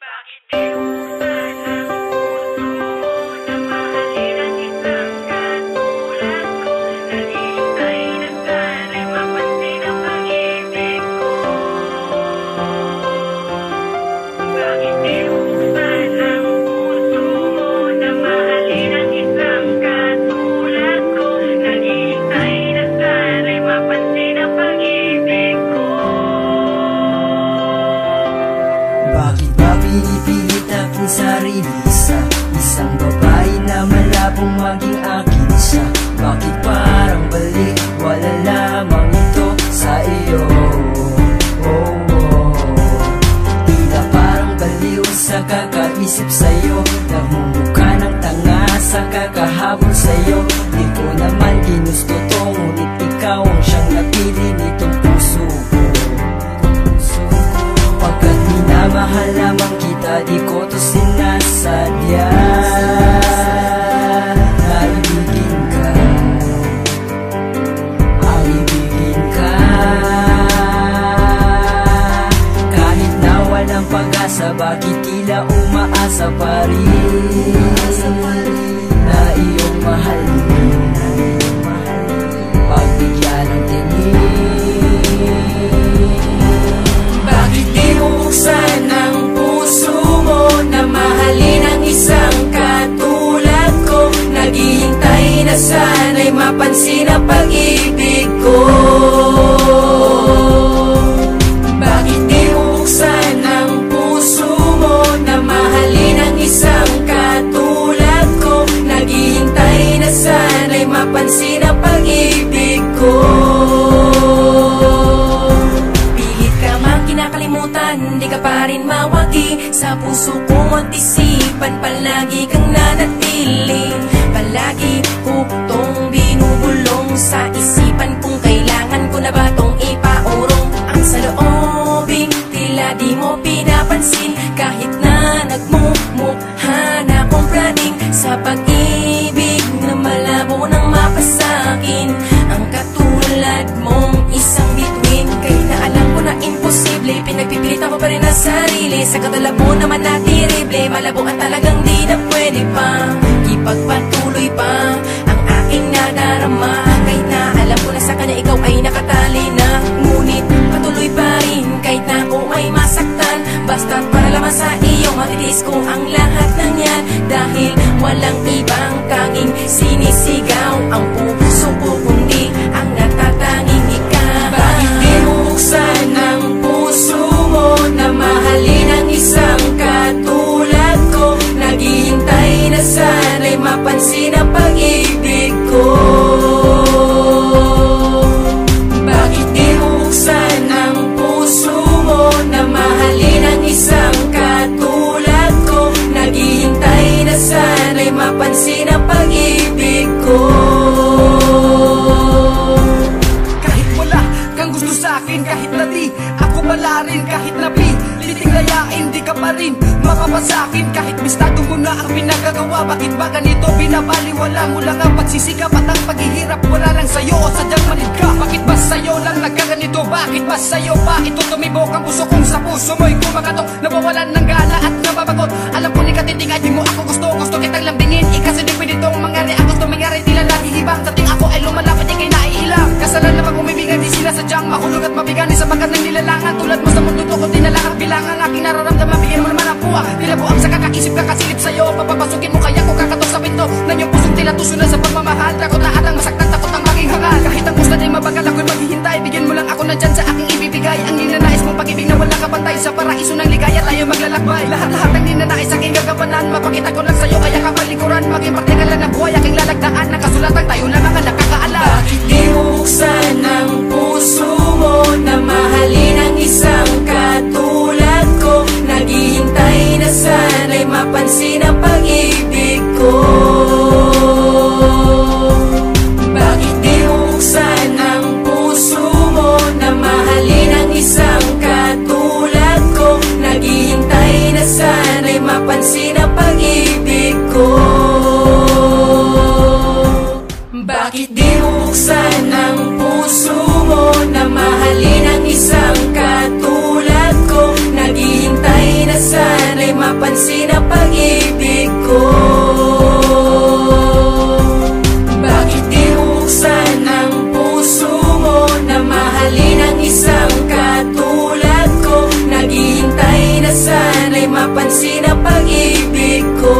Bakit di sarili sa isang babae na malabong maging akin siya? Bakit parang balik, wala lamang ito sa iyo? Oh, oh. Tila parang baliw sa kakaisip sa'yo Nagmumukha ng tanga sa kakahabol sa'yo Di ko naman ginusto to Ngunit ikaw ang siyang napili nitong minamahal lamang kita Di ko to sinasadya. Naibigin ka. Ang ibigin ka. Kahit na walang pag-asa Bakit tila umaasa pa rin? Na iyong mahalin ang pag-ibig ko. Pilit ka man kinakalimutan, di ka pa rin mawagi Sa puso ko at isipan, palagi kang nanatili Palagi ko tong binubulong sa sarili Sa katulad mo naman na tirible Malabo at talagang di na pwede pa. Ipagpatuloy pa Ang aking nadarama. Kahit na alam ko na sa kanya ikaw ay nakatali na. Ngunit patuloy pa rin Kahit na ako ay masaktan. Basta't para lamang sa iyo Matitiis ko ang lahat ng yan. Dahil walang ibang tanging sinisigaw mapansin ang pag-ibig ko bakit di buksan ang puso mo na mahalin ang isang katulad ko? Naghihintay na sana'y mapansin ang pag-ibig ko. Kahit wala kang gusto sa akin Kahit na di ako wala rin Kahit na layain Di ka pa rin mapapasakin Kahit bistado mo na ang pinagagawa Bakit ba ganito binabaliwala mo lang ang pagsisikap At ang paghihirap? Wala lang sa'yo O sadyang manid ka. Bakit ba sa'yo lang nagkaganito? Bakit ba sa'yo pa ito tumibok ang puso kong sa puso mo'y kumakatok? Nawawalan ng gana kumibigan di sila sadyang mahulog at mabigani Sa magat ng nilalangan Tulad mo sa mundo ko tinalangan Bilang ang aking nararamdaman Bigyan mo naman ang puwa Tila buang sa kakaisip kakasilip sa'yo. Papapasukin mo kaya ko kakatok sa pinto Ng iyong pusong tila tuso na sa pagmamahal. Takot na atang masaktan Takot ang maging hangal. Kahit ang pusta ay mabagal ako'y maghihintay. Bigyan mo lang ako na dyan sa aking ibibigay. Ang ninanais mong pag-ibig na wala kapantay Sa paraiso ng ligaya tayo maglalakbay. Lahat-lahat ng ninanais aking gagampanan Mapakita ko lang Sinampang ibig ko.